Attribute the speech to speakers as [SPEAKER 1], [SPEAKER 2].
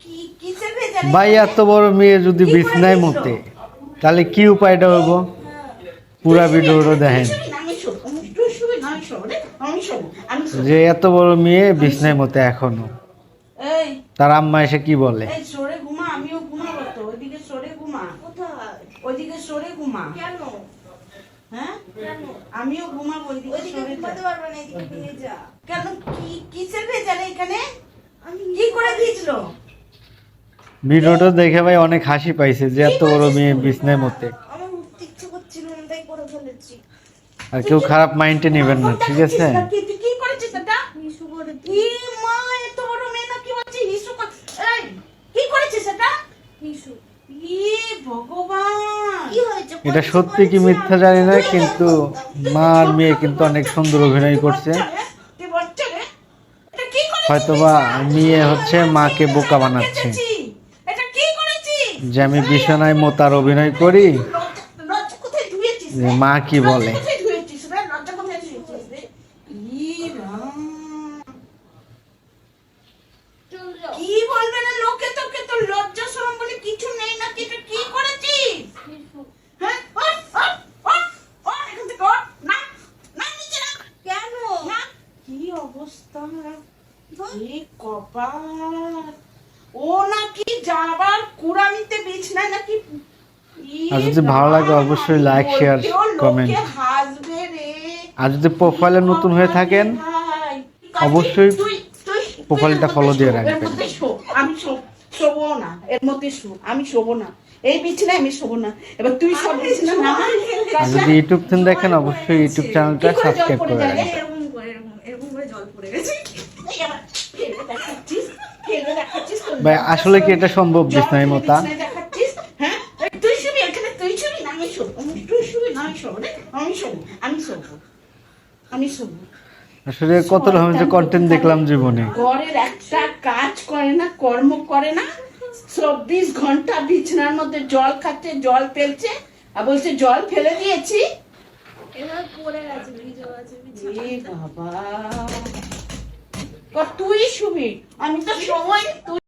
[SPEAKER 1] কি কিসের ভেজাল
[SPEAKER 2] ভাই এত বড় মেয়ে যদি বিছনায় মতে তাহলে কি উপায়টা হইব পুরা ভিডিওটা দেখেন।
[SPEAKER 1] আমি শোব আমি তুই শুবি না আমি শোব রে আমি শোব আমি শোব
[SPEAKER 2] যে এত বড় মেয়ে বিছনায় মতে
[SPEAKER 1] এখনও।
[SPEAKER 2] তার আম্মা এসে কি বলে?
[SPEAKER 1] এই সরে ঘুমা আমিও ঘুমাবো হ্যাঁ?
[SPEAKER 3] কেন?
[SPEAKER 1] আমিও ঘুমাবো ওইদিকে
[SPEAKER 3] ওইদিকে
[SPEAKER 1] সরে
[SPEAKER 3] ঘুমাতে
[SPEAKER 1] যা।
[SPEAKER 3] পারবে না এদিকে নিয়ে যা।
[SPEAKER 1] কেন কি কিসের ভেজাল এখানে? কি করে দিয়েছিল?
[SPEAKER 2] ভিডিওটা দেখে ভাই অনেক হাসি পাইছে যে এত বড় মেয়ে বিছনায়
[SPEAKER 3] ফেলেছি।
[SPEAKER 2] আর কেউ খারাপ মাইন্ডে নেবেন না ঠিক আছে?
[SPEAKER 1] এটা?
[SPEAKER 2] সত্যি কি মিথ্যা? জানি না কিন্তু মা আর মেয়ে কিন্তু অনেক সুন্দর অভিনয় করছে। হয়তোবা মেয়ে হচ্ছে মাকে বোকা বানাচ্ছে। যে আমি বিছানায় মোতার অভিনয় করি।
[SPEAKER 1] লজ্জা- লজ্জা কোথায় ধুয়েছিস
[SPEAKER 2] যে মা কি বলে?
[SPEAKER 1] কি না লোকে তোকে তো লজ্জা শরম বলে কিছু নেই না কি কি করেছিস?
[SPEAKER 3] মিশু
[SPEAKER 1] হ্যাঁ ওঠ, ওঠ, ওঠ, ওঠ, এখান থেকে ওঠ। না, না,
[SPEAKER 3] কেন
[SPEAKER 1] না। কি অবস্থা? কপাল? ও নাকি যাবার কুড়ামিতে বিছনায় নাকি?
[SPEAKER 2] আর যদি ভালো লাগে অবশ্যই like, share,
[SPEAKER 1] বলতেও লোকে
[SPEAKER 2] comment।
[SPEAKER 1] হাসবে রে।
[SPEAKER 2] আর যদি প্রোফাইলে নতুন হয়ে থাকেন অবশ্যই
[SPEAKER 1] তুই- তুই- তুই
[SPEAKER 2] প্রোফাইলটা
[SPEAKER 1] মধ্যে
[SPEAKER 2] দিয়ে রাখবেন।
[SPEAKER 1] আমি শোবো না এর মধ্যে শো আমি শোবো না। এই বিছানায় আমি শোবো না। এবার তুই সব বিছানা
[SPEAKER 2] আর যদি ইউটিউব থেকে দেখেন অবশ্যই ইউটিউব চ্যানেলটা সাবস্ক্রাইব করে রাখবেন।
[SPEAKER 3] এরকম করে এরকম এরকম করে জল পড়ে গেছে
[SPEAKER 1] এই আবার ফেলে দেখাচ্ছিস, ফেলে দেখাচ্ছিস তোর
[SPEAKER 2] ভাই আসলে কি এটা সম্ভব
[SPEAKER 1] ফেলে
[SPEAKER 2] মোতা
[SPEAKER 1] বিছানায় দেখাচ্ছিস, হ্যাঁ? এই তুই শুবি এখানে, তুই শুবি না, আমি শোবো। আমি- তুই শুবি না, আমি শোবো রে, আমি শোবো, আমি শোবো। আমি শোবো।
[SPEAKER 2] আসলে কত রকম যে কন্টেন্ট দেখলাম জীবনে
[SPEAKER 1] ঘরের একটা কাজ করে না কর্ম করে না চব্বিশ ঘণ্টা বিছানার মধ্যে জল খাচ্ছে জল ফেলছে আর বলছে জল ফেলে দিয়েছি বাবা তুই শুবি আমি তো সময় তুই